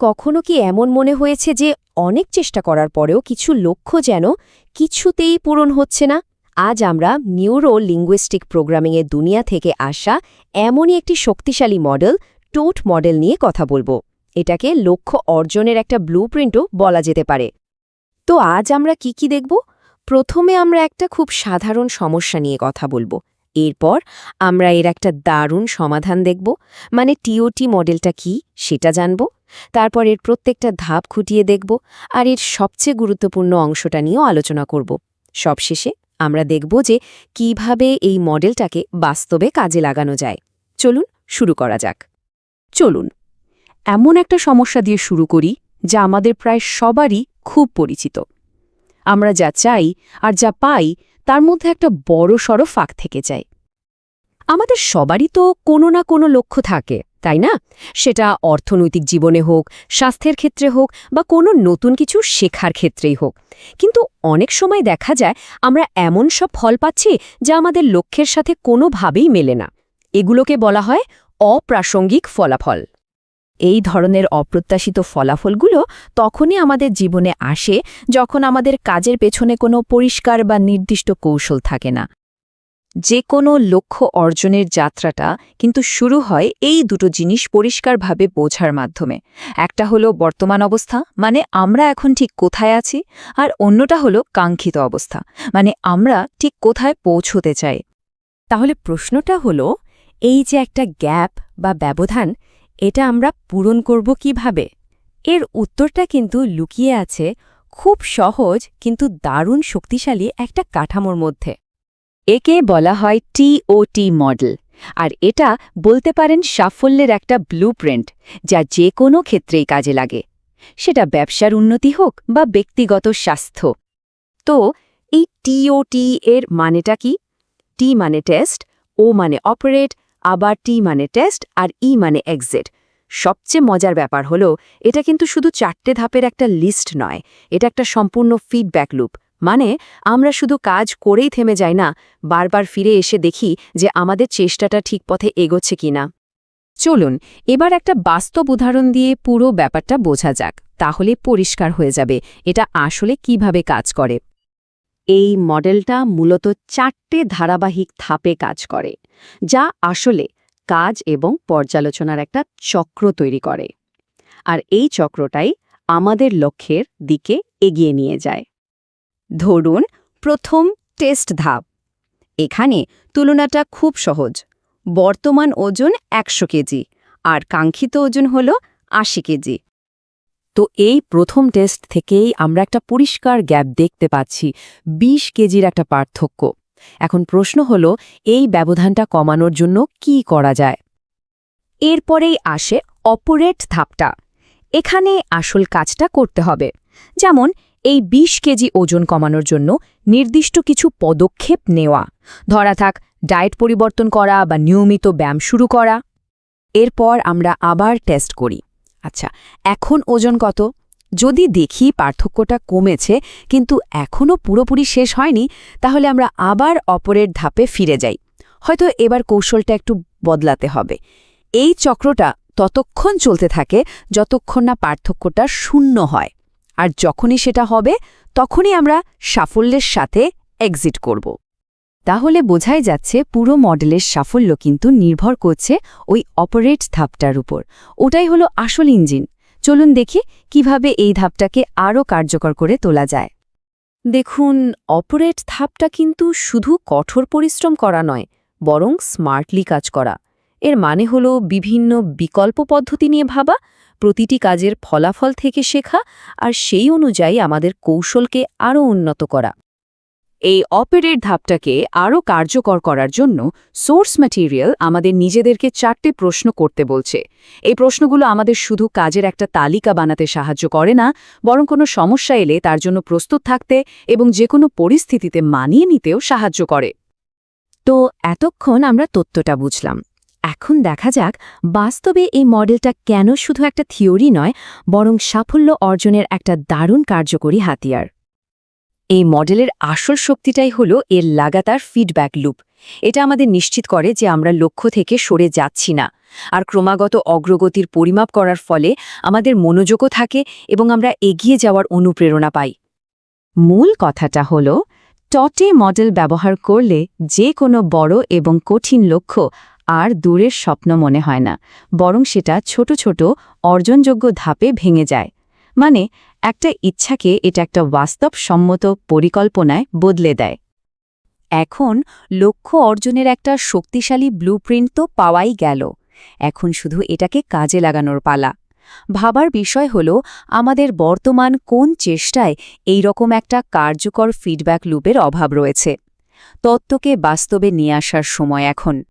কখনো কি এমন মনে হয়েছে যে অনেক চেষ্টা করার পরেও কিছু লক্ষ্য যেন কিছুতেই পূরণ হচ্ছে না? আজ আমরা নিউরো লিঙ্গুইস্টিক প্রোগ্রামিংয়ের দুনিয়া থেকে আসা এমনই একটি শক্তিশালী মডেল, টোট মডেল নিয়ে কথা বলব। এটাকে লক্ষ্য অর্জনের একটা ব্লুপ্রিন্টও বলা যেতে পারে। তো আজ আমরা কি কি দেখব? প্রথমে আমরা একটা খুব সাধারণ সমস্যা নিয়ে কথা বলব। এরপর আমরা এর একটা দারুণ সমাধান দেখব। মানে টিওটি মডেলটা কি সেটা জানব। তারপর এর প্রত্যেকটা ধাপ খুঁটিয়ে দেখব আর এর সবচেয়ে গুরুত্বপূর্ণ অংশটা নিয়েও আলোচনা করব। সবশেষে আমরা দেখব যে কীভাবে এই মডেলটাকে বাস্তবে কাজে লাগানো যায়। চলুন শুরু করা যাক। চলুন, এমন একটা সমস্যা দিয়ে শুরু করি যা আমাদের প্রায় সবারই খুব পরিচিত। আমরা যা চাই আর যা পাই তার মধ্যে একটা বড় সড় ফাঁক থেকে যায়। আমাদের সবারই তো কোনো না কোনো লক্ষ্য থাকে, তাই না? সেটা অর্থনৈতিক জীবনে হোক, স্বাস্থ্যের ক্ষেত্রে হোক, বা কোনো নতুন কিছু শেখার ক্ষেত্রেই হোক। কিন্তু অনেক সময় দেখা যায়, আমরা এমন সব ফল পাচ্ছি যা আমাদের লক্ষ্যের সাথে কোনোভাবেই মেলে না। এগুলোকে বলা হয় অপ্রাসঙ্গিক ফলাফল। এই ধরনের অপ্রত্যাশিত ফলাফলগুলো তখনই আমাদের জীবনে আসে যখন আমাদের কাজের পেছনে কোনো পরিষ্কার বা নির্দিষ্ট কৌশল থাকে না। যে কোনো লক্ষ্য অর্জনের যাত্রাটা কিন্তু শুরু হয় এই দুটো জিনিস পরিষ্কারভাবে বোঝার মাধ্যমে। একটা হলো বর্তমান অবস্থা মানে আমরা এখন ঠিক কোথায় আছি, আর অন্যটা হলো কাঙ্ক্ষিত অবস্থা মানে আমরা ঠিক কোথায় পৌঁছতে চাই। তাহলে প্রশ্নটা হলো, এই যে একটা গ্যাপ বা ব্যবধান এটা আমরা পূরণ করব কীভাবে? এর উত্তরটা কিন্তু লুকিয়ে আছে খুব সহজ কিন্তু দারুণ শক্তিশালী একটা কাঠামোর মধ্যে। একে বলা হয় টিওটি মডেল, আর এটা বলতে পারেন সাফল্যের একটা ব্লুপ্রিন্ট, যা যে কোনো ক্ষেত্রেই কাজে লাগে। সেটা ব্যবসার উন্নতি হোক বা ব্যক্তিগত স্বাস্থ্য। তো, এই টিওটি এর মানেটা কি? টি মানে টেস্ট, ও মানে অপারেট আবার টি মানে টেস্ট আর ই মানে এক্সিট। সবচেয়ে মজার ব্যাপার হলো, এটা কিন্তু শুধু চারটে ধাপের একটা লিস্ট নয়, এটা একটা সম্পূর্ণ ফিডব্যাক লুপ। মানে আমরা শুধু কাজ করেই থেমে যাই না, বারবার ফিরে এসে দেখি যে আমাদের চেষ্টাটা ঠিক পথে এগোচ্ছে কিনা চলুন, এবার একটা বাস্তব উদাহরণ দিয়ে পুরো ব্যাপারটা বোঝা যাক, তাহলে পরিষ্কার হয়ে যাবে, এটা আসলে কীভাবে কাজ করে। এই মডেলটা মূলত চারটে ধারাবাহিক ধাপে কাজ করে, যা আসলে কাজ এবং পর্যালোচনার একটা চক্র তৈরি করে। আর এই চক্রটাই আমাদের লক্ষ্যের দিকে এগিয়ে নিয়ে যায়। ধরুন, প্রথম টেস্ট ধাপ। এখানে তুলনাটা খুব সহজ। বর্তমান ওজন একশো কেজি, আর কাঙ্ক্ষিত ওজন হল আশি কেজি। তো এই প্রথম টেস্ট থেকেই আমরা একটা পরিষ্কার গ্যাপ দেখতে পাচ্ছি ২০ কেজির একটা পার্থক্য। এখন প্রশ্ন হল, এই ব্যবধানটা কমানোর জন্য কি করা যায়? এরপরেই আসে অপরেট ধাপটা। এখানে আসল কাজটা করতে হবে। যেমন, এই ২০ কেজি ওজন কমানোর জন্য নির্দিষ্ট কিছু পদক্ষেপ নেওয়া। ধরা থাক ডায়েট পরিবর্তন করা বা নিয়মিত ব্যায়াম শুরু করা। এরপর আমরা আবার টেস্ট করি। আচ্ছা এখন ওজন কত? যদি দেখি পার্থক্যটা কমেছে, কিন্তু এখনও পুরোপুরি শেষ হয়নি, তাহলে আমরা আবার অপরের ধাপে ফিরে যাই। হয়তো এবার কৌশলটা একটু বদলাতে হবে। এই চক্রটা ততক্ষণ চলতে থাকে যতক্ষণ না পার্থক্যটা শূন্য হয়। আর যখনই সেটা হবে, তখনই আমরা সাফল্যের সাথে এক্সিট করব। তাহলে বোঝাই যাচ্ছে পুরো মডেলের সাফল্য কিন্তু নির্ভর করছে ওই অপারেট ধাপটার উপর। ওটাই হলো আসল ইঞ্জিন। চলুন দেখি কীভাবে এই ধাপটাকে আরও কার্যকর করে তোলা যায়। দেখুন, অপারেট ধাপটা কিন্তু শুধু কঠোর পরিশ্রম করা নয়, বরং স্মার্টলি কাজ করা। এর মানে হল বিভিন্ন বিকল্প পদ্ধতি নিয়ে ভাবা, প্রতিটি কাজের ফলাফল থেকে শেখা, আর সেই অনুযায়ী আমাদের কৌশলকে আরও উন্নত করা। এই অপেরের ধাপটাকে আরও কার্যকর করার জন্য সোর্স ম্যাটেরিয়াল আমাদের নিজেদেরকে চারটে প্রশ্ন করতে বলছে। এই প্রশ্নগুলো আমাদের শুধু কাজের একটা তালিকা বানাতে সাহায্য করে না, বরং কোনো সমস্যা এলে তার জন্য প্রস্তুত থাকতে এবং যে কোনো পরিস্থিতিতে মানিয়ে নিতেও সাহায্য করে। তো এতক্ষণ আমরা তত্ত্বটা বুঝলাম। এখন দেখা যাক বাস্তবে এই মডেলটা কেন শুধু একটা থিওরি নয়, বরং সাফল্য অর্জনের একটা দারুণ কার্যকরী হাতিয়ার। এই মডেলের আসল শক্তিটাই হল এর লাগাতার ফিডব্যাক লুপ এটা আমাদের নিশ্চিত করে যে আমরা লক্ষ্য থেকে সরে যাচ্ছি না। আর ক্রমাগত অগ্রগতির পরিমাপ করার ফলে আমাদের মনোযোগও থাকে এবং আমরা এগিয়ে যাওয়ার অনুপ্রেরণা পাই। মূল কথাটা হল টটে মডেল ব্যবহার করলে যে কোনো বড় এবং কঠিন লক্ষ্য আর দূরের স্বপ্ন মনে হয় না, বরং সেটা ছোট ছোট অর্জনযোগ্য ধাপে ভেঙে যায়। মানে একটা ইচ্ছাকে এটা একটা বাস্তবসম্মত পরিকল্পনায় বদলে দেয়। এখন লক্ষ্য অর্জনের একটা শক্তিশালী ব্লুপ্রিন্ট তো পাওয়াই গেল। এখন শুধু এটাকে কাজে লাগানোর পালা। ভাবার বিষয় হল, আমাদের বর্তমান কোন চেষ্টায় এই রকম একটা কার্যকর ফিডব্যাক লুপের অভাব রয়েছে। তত্ত্বকে বাস্তবে নিয়ে আসার সময় এখন।